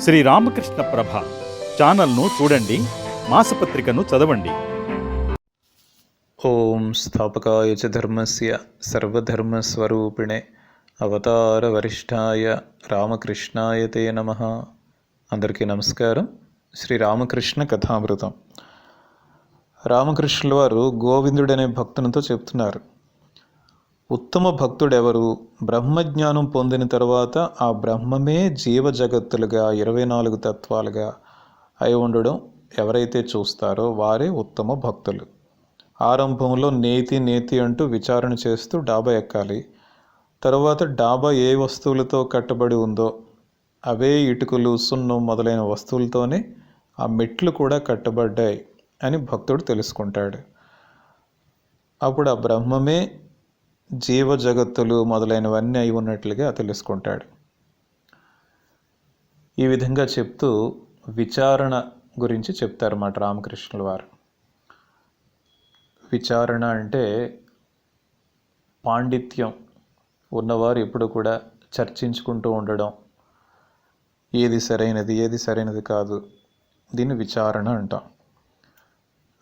శ్రీ రామకృష్ణ ప్రభ ఛానల్ను చూడండి మాసపత్రికను చదవండి. ఓం స్థాపకాయ చ ధర్మస్య సర్వధర్మస్వరూపిణే అవతార వరిష్ఠాయ రామకృష్ణాయ తే నమ. అందరికీ నమస్కారం. శ్రీ రామకృష్ణ కథామృతం. రామకృష్ణుల వారు గోవిందుడనే భక్తునితో చెప్తున్నారు. ఉత్తమ భక్తుడెవరు? బ్రహ్మజ్ఞానం పొందిన తర్వాత ఆ బ్రహ్మమే జీవ జగత్తులుగా ఇరవై నాలుగు తత్వాలుగా అయి ఉండడం ఎవరైతే చూస్తారో వారే ఉత్తమ భక్తులు. ఆరంభంలో నేతి నేతి అంటూ విచారణ చేస్తూ డాబా ఎక్కాలి. తర్వాత డాబా ఏ వస్తువులతో కట్టబడి ఉందో అవే ఇటుకలు సున్నం మొదలైన వస్తువులతోనే ఆ మెట్లు కూడా కట్టబడ్డాయి అని భక్తుడు తెలుసుకుంటాడు. అప్పుడు ఆ బ్రహ్మమే జీవ జగత్తులు మొదలైనవన్నీ అయి ఉన్నట్లుగా తెలుసుకుంటాడు. ఈ విధంగా చెప్తూ విచారణ గురించి చెప్తారు మాట రామకృష్ణుల వారు. విచారణ అంటే పాండిత్యం ఉన్నవారు ఎప్పుడు కూడా చర్చించుకుంటూ ఉండడం. ఏది సరైనది ఏది సరైనది కాదు. దీన్ని విచారణ అంటాం.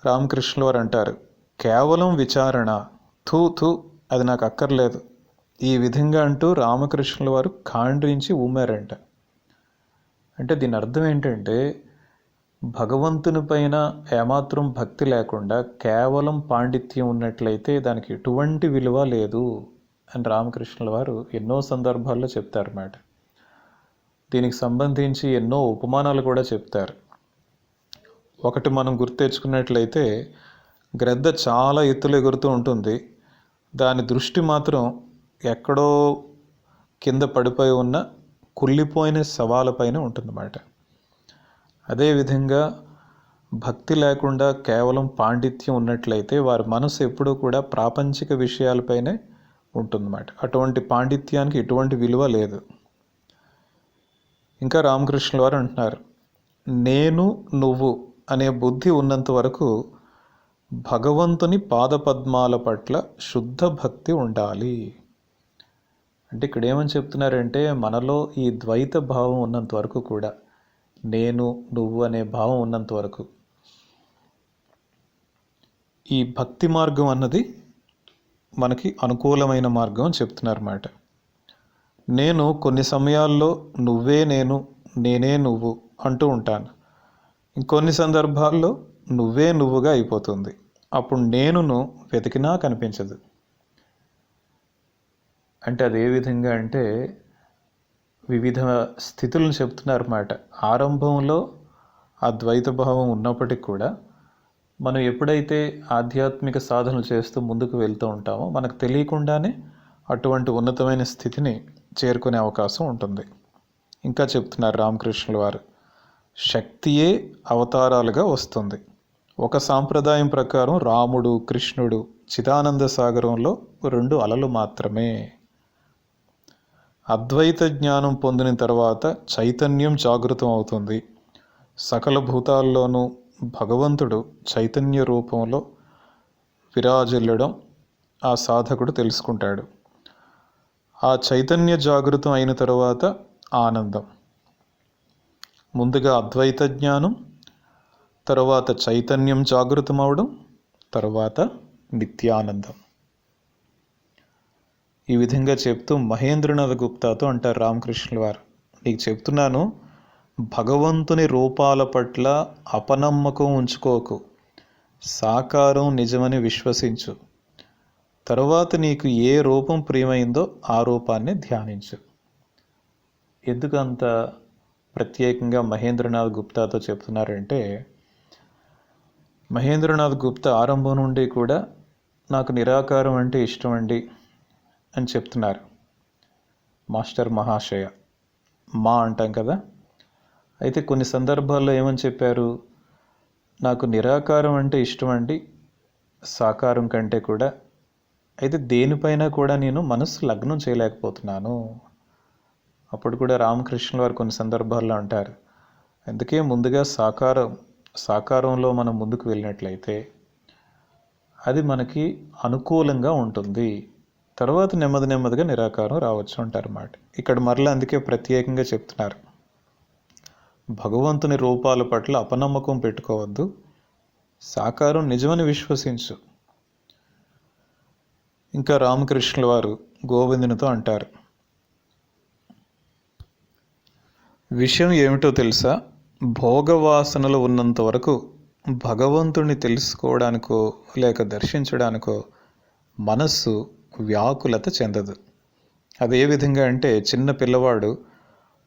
రామకృష్ణుల వారు అంటారు కేవలం విచారణ థూ థూ అది నాకు అక్కర్లేదు. ఈ విధంగా అంటూ రామకృష్ణుల వారు ఖాండ్రించి ఊమారంట. అంటే దీని అర్థం ఏంటంటే భగవంతుని పైన ఏమాత్రం భక్తి లేకుండా కేవలం పాండిత్యం ఉన్నట్లయితే దానికి ఎటువంటి విలువ లేదు అని రామకృష్ణుల వారు ఎన్నో సందర్భాల్లో చెప్తారన్నమాట. దీనికి సంబంధించి ఎన్నో ఉపమానాలు కూడా చెప్తారు. ఒకటి మనం గుర్తెచ్చుకున్నట్లయితే గ్రద్ద చాలా ఎత్తులు ఎగురుతూ ఉంటుంది. దాని దృష్టి మాత్రం ఎక్కడో కింద పడిపోయి ఉన్న కుళ్ళిపోయిన శవాలపైన ఉంటుందన్నమాట. అదేవిధంగా భక్తి లేకుండా కేవలం పాండిత్యం ఉన్నట్లయితే వారి మనసు ఎప్పుడూ కూడా ప్రాపంచిక విషయాలపైనే ఉంటుందన్నమాట. అటువంటి పాండిత్యానికి ఎటువంటి విలువ లేదు. ఇంకా రామకృష్ణుల వారు అంటున్నారు నేను నువ్వు అనే బుద్ధి ఉన్నంత వరకు భగవంతుని పాదపద్మాల పట్ల శుద్ధ భక్తి ఉండాలి. అంటే ఇక్కడ ఏమని చెప్తున్నారంటే మనలో ఈ ద్వైత భావం ఉన్నంత వరకు కూడా నేను నువ్వు అనే భావం ఉన్నంత వరకు ఈ భక్తి మార్గం అన్నది మనకి అనుకూలమైన మార్గం అని చెప్తున్నారన్నమాట. నేను కొన్ని సమయాల్లో నువ్వే నేను నేనే నువ్వు అంటూ ఉంటాను. ఇంకొన్ని సందర్భాల్లో నువ్వే నువ్వుగా అయిపోతుంది. అప్పుడు నేనును వెతికినా కనిపించదు. అంటే అది ఏ విధంగా అంటే వివిధ స్థితులను చెప్తున్నారన్నమాట ఆరంభంలో ఆ ద్వైత భావం ఉన్నప్పటికీ కూడా మనం ఎప్పుడైతే ఆధ్యాత్మిక సాధనలు చేస్తూ ముందుకు వెళ్తూ ఉంటామో మనకు తెలియకుండానే అటువంటి ఉన్నతమైన స్థితిని చేరుకునే అవకాశం ఉంటుంది. ఇంకా చెప్తున్నారు రామకృష్ణుల వారు శక్తియే అవతారాలుగా వస్తుంది. ఒక సాంప్రదాయం ప్రకారం రాముడు కృష్ణుడు చిదానంద సాగరంలో రెండు అలలు మాత్రమే. అద్వైత జ్ఞానం పొందిన తర్వాత చైతన్యం జాగృతం అవుతుంది. సకల భూతాల్లోనూ భగవంతుడు చైతన్య రూపంలో విరాజిల్లడం ఆ సాధకుడు తెలుసుకుంటాడు. ఆ చైతన్య జాగృతం అయిన తర్వాత ఆనందం. ముందుగా అద్వైత జ్ఞానం తర్వాత చైతన్యం జాగృతమవడం తర్వాత నిత్యానందం. ఈ విధంగా చెప్తూ మహేంద్రనాథ్ గుప్తాతో అంటారు రామకృష్ణుల వారు. నీకు చెప్తున్నాను భగవంతుని రూపాల పట్ల అపనమ్మకం ఉంచుకోకు సాకారం నిజమని విశ్వసించు. తర్వాత నీకు ఏ రూపం ప్రియమైందో ఆ రూపాన్ని ధ్యానించు. ఎందుకంత ప్రత్యేకంగా మహేంద్రనాథ్ గుప్తాతో చెప్తున్నారంటే మహేంద్రనాథ్ గుప్తా ఆరంభం నుండి కూడా నాకు నిరాకారం అంటే ఇష్టం అండి అని చెప్తున్నారు. మాస్టర్ మహాశయ. మా అంటాం కదా? అయితే కొన్ని సందర్భాల్లో ఏమని చెప్పారు? నాకు నిరాకారం అంటే ఇష్టం అండి సాకారం కంటే కూడా. అయితే దేనిపైన కూడా నేను మనసు లగ్నం చేయలేకపోతున్నాను. అప్పుడు కూడా రామకృష్ణుల వారు కొన్ని సందర్భాల్లో అంటారు. అందుకే ముందుగా సాకారం సాకారంలో మనం ముందుకు వెళ్ళినట్లయితే అది మనకి అనుకూలంగా ఉంటుంది. తర్వాత నెమ్మది నెమ్మదిగా నిరాకారం రావచ్చు అంటారన్నమాట. ఇక్కడ మరలా అందుకే ప్రత్యేకంగా చెప్తున్నారు. భగవంతుని రూపాల పట్ల అపనమ్మకం పెట్టుకోవద్దు. సాకారం నిజమని విశ్వసించు. ఇంకా రామకృష్ణుల వారు గోవిందునితో అంటారు. విషయం ఏమిటో తెలుసా? భోగవాసనలు ఉన్నంత వరకు భగవంతుణ్ణి తెలుసుకోవడానికో లేక దర్శించడానికో మనస్సు వ్యాకులత చెందదు. అది ఏ విధంగా అంటే చిన్న పిల్లవాడు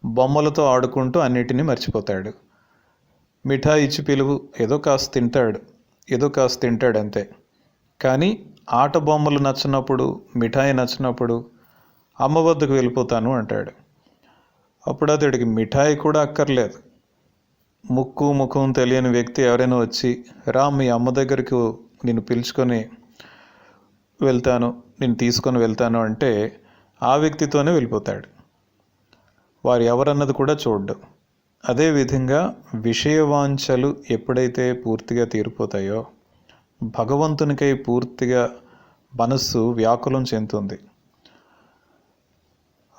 బొమ్మలతో ఆడుకుంటూ అన్నిటినీ మర్చిపోతాడు. మిఠాయి ఇచ్చి పిలువు ఏదో కాస్త తింటాడు ఏదో కాస్త తింటాడు అంతే. కానీ ఆట బొమ్మలు నచ్చినప్పుడు మిఠాయి నచ్చినప్పుడు అమ్మ వద్దకు వెళ్ళిపోతాను అంటాడు. అప్పుడు అతడికి మిఠాయి కూడా అక్కర్లేదు. ముక్కు ముఖం తెలియని వ్యక్తి ఎవరైనా వచ్చి రా మీ అమ్మ దగ్గరికి నేను పిలుచుకొని వెళ్తాను నేను తీసుకొని వెళ్తాను అంటే ఆ వ్యక్తితోనే వెళ్ళిపోతాడు. వారు ఎవరన్నది కూడా చూడ్డు. అదేవిధంగా విషయవాంఛలు ఎప్పుడైతే పూర్తిగా తీరిపోతాయో భగవంతునికై పూర్తిగా మనస్సు వ్యాకులం చెందుతుంది.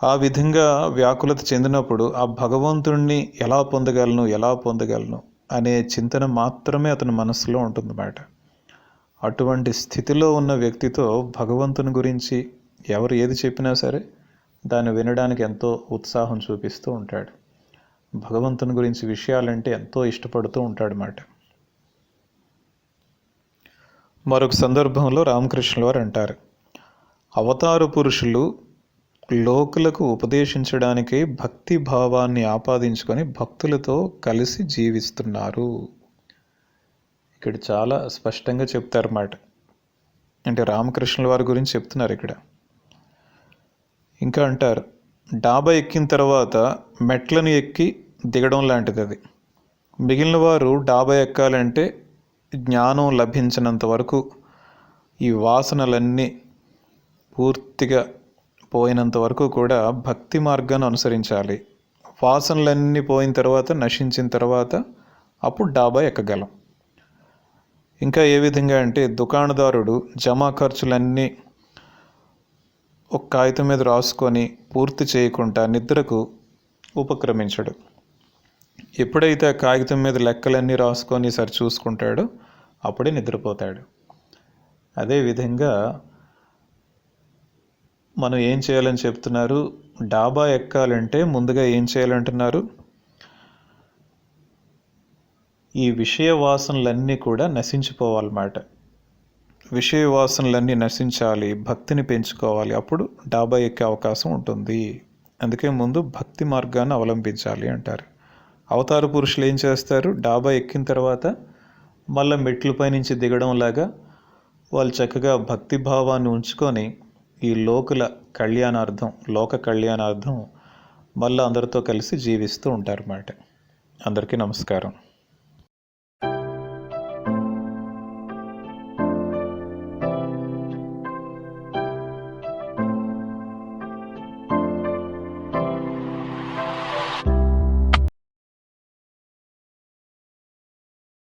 ఆ విధంగా వ్యాకులత చెందినప్పుడు ఆ భగవంతుణ్ణి ఎలా పొందగలను ఎలా పొందగలను అనే చింతన మాత్రమే అతని మనస్సులో ఉంటుందన్నమాట అటువంటి స్థితిలో ఉన్న వ్యక్తితో భగవంతుని గురించి ఎవరు ఏది చెప్పినా సరే దాన్ని వినడానికి ఎంతో ఉత్సాహం చూపిస్తూ ఉంటాడు. భగవంతుని గురించి విషయాలంటే ఎంతో ఇష్టపడుతూ ఉంటాడు అన్నమాట మరొక సందర్భంలో రామకృష్ణుల వారు అంటారు అవతార పురుషులు లోకులకు ఉపదేశించడానికి భక్తి భావాన్ని ఆపాదించుకొని భక్తులతో కలిసి జీవిస్తున్నారు. ఇక్కడ చాలా స్పష్టంగా చెప్తారన్నమాట. అంటే రామకృష్ణుల వారి గురించి చెప్తున్నారు ఇక్కడ. ఇంకా అంటారు డాబా ఎక్కిన తర్వాత మెట్లను ఎక్కి దిగడం లాంటిది అది. మిగిలిన వారు డాబా ఎక్కాలంటే జ్ఞానం లభించినంత వరకు ఈ వాసనలన్నీ పూర్తిగా పోయినంత వరకు కూడా భక్తి మార్గాన్ని అనుసరించాలి. వాసనలన్నీ పోయిన తర్వాత నశించిన తర్వాత అప్పుడు డాబా ఎక్కగలం. ఇంకా ఏ విధంగా అంటే దుకాణదారుడు జమా ఖర్చులన్నీ ఒక కాగితం మీద రాసుకొని పూర్తి చేయకుండా నిద్రకు ఉపక్రమించడు. ఎప్పుడైతే ఆ కాగితం మీద లెక్కలన్నీ రాసుకొని సరి చూసుకుంటాడో అప్పుడే నిద్రపోతాడు. అదేవిధంగా మనం ఏం చేయాలని చెప్తున్నారు? డాబా ఎక్కాలంటే ముందుగా ఏం చేయాలంటున్నారు? ఈ విషయ వాసనలన్నీ కూడా నశించిపోవాలన్నమాట. విషయ వాసనలన్నీ నశించాలి భక్తిని పెంచుకోవాలి. అప్పుడు డాబా ఎక్కే అవకాశం ఉంటుంది. అందుకే ముందు భక్తి మార్గాన్ని అవలంబించాలి అంటారు. అవతార పురుషులు ఏం చేస్తారు? డాబా ఎక్కిన తర్వాత మళ్ళీ మెట్లపై నుంచి దిగడం లాగా వాళ్ళు చక్కగా భక్తి భావాన్ని ఉంచుకొని ఈ లోకుల కళ్యాణార్థం లోక కళ్యాణార్థం మళ్ళీ అందరితో కలిసి జీవిస్తూ ఉంటారన్నమాట అందరికీ నమస్కారం.